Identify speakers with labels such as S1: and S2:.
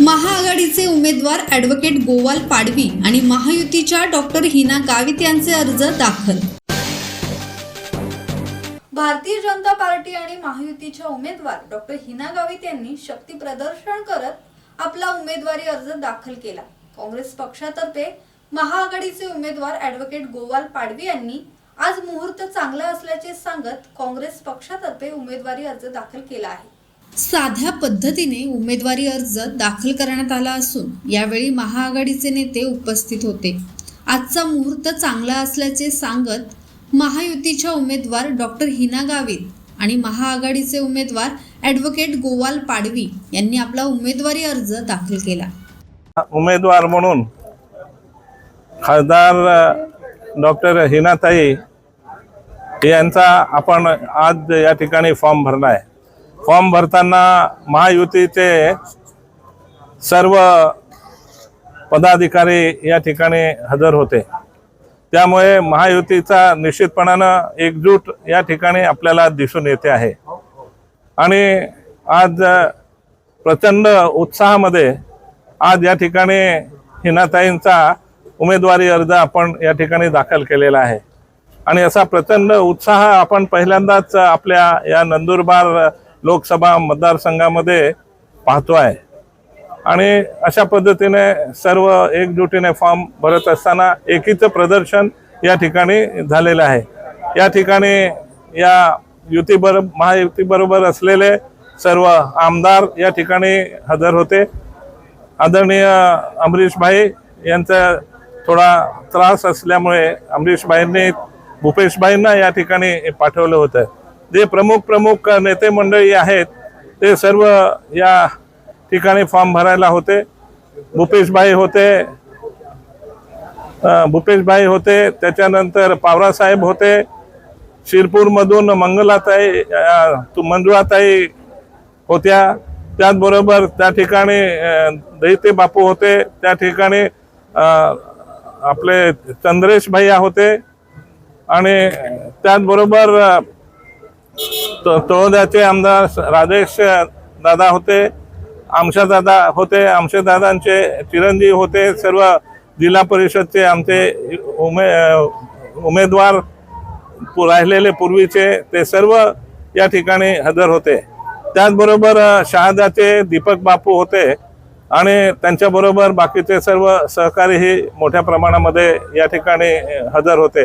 S1: महाआघाडीचे उमेदवार ॲडव्होकेट गोवाल पाडवी आणि महायुतीच्या डॉक्टर हिना गावित यांचे अर्ज दाखल.
S2: भारतीय जनता पार्टी आणि महायुतीच्या उमेदवार डॉक्टर हिना गावित यांनी शक्ती प्रदर्शन करत आपला उमेदवारी अर्ज दाखल केला. काँग्रेस पक्षातर्फे महाआघाडीचे उमेदवार ॲडव्होकेट गोवाल पाडवी यांनी आज मुहूर्त चांगला असल्याचे सांगत काँग्रेस पक्षातर्फे उमेदवारी अर्ज दाखल केला आहे.
S1: साध्या पद्धतीने उमेदवारी अर्ज दाखल करण्यात आला असून यावेळी महाआघाडीचे नेते उपस्थित होते. आजचा मुहूर्त चांगला असल्याचे सांगत महायुतीच्या उमेदवार डॉक्टर हिना गावित आणि महाआघाडीचे उमेदवार ॲडव्होकेट गोवाल पाडवी यांनी आपला उमेदवारी अर्ज दाखल केला.
S3: उमेदवार म्हणून खासदार डॉक्टर हिनाताई यांचा आपण आज या ठिकाणी फॉर्म भरला आहे. फॉर्म भरताना महायुतीचे सर्व पदाधिकारी या ठिकाणी हजर होते. त्यामुळे महायुतीचा निश्चितपणानं एकजूट या ठिकाणी आपल्याला दिसून येते आहे. आणि आज प्रचंड उत्साहामध्ये आज या ठिकाणी हिनाताईंचा उमेदवारी अर्ज आपण या ठिकाणी दाखल केलेला आहे. आणि असा प्रचंड उत्साह आपण पहिल्यांदाच आपल्या या नंदुरबार लोकसभा मतदारसंघामध्ये पाहतो आहे आणि अशा पद्धतीने सर्व एकजुटीने फॉर्म भरत असताना एकीचं प्रदर्शन या ठिकाणी झालेलं आहे. या ठिकाणी या युतीबरोबर महायुतीबरोबर असलेले सर्व आमदार या ठिकाणी हजर होते. आदरणीय अमरीशभाई यांचा थोडा त्रास असल्यामुळे अमरीशभाईंनी भूपेशभाईंना या ठिकाणी पाठवलं होतं. जे प्रमुख प्रमुख नेते मंडळी आहेत ते सर्व या ठिकाणी फॉर्म भरायला होते. भूपेशभाई होते. भूपेशभाई होते. त्याच्यानंतर पावरासाहेब होते. शिरपूरमधून मंगलाताई तु- मंजुळाताई होत्या. त्याचबरोबर त्या ठिकाणी दैते बापू होते. त्या ठिकाणी आपले चंद्रेश भैया होते. आणि त्याचबरोबर तळोद्याचे आमदार राजेश दादा होते आमशा दादा होते आमशे दादांचे चिरंजीव होते सर्व जिल्हा परिषदचे आमचे उमे उमेदवार राहिलेले पूर्वीचे ते सर्व या ठिकाणी हजर होते. त्याचबरोबर शहादाचे दीपक बापू होते आणि त्यांच्याबरोबर बाकीचे सर्व सहकारीही मोठ्या प्रमाणामध्ये या ठिकाणी हजर होते.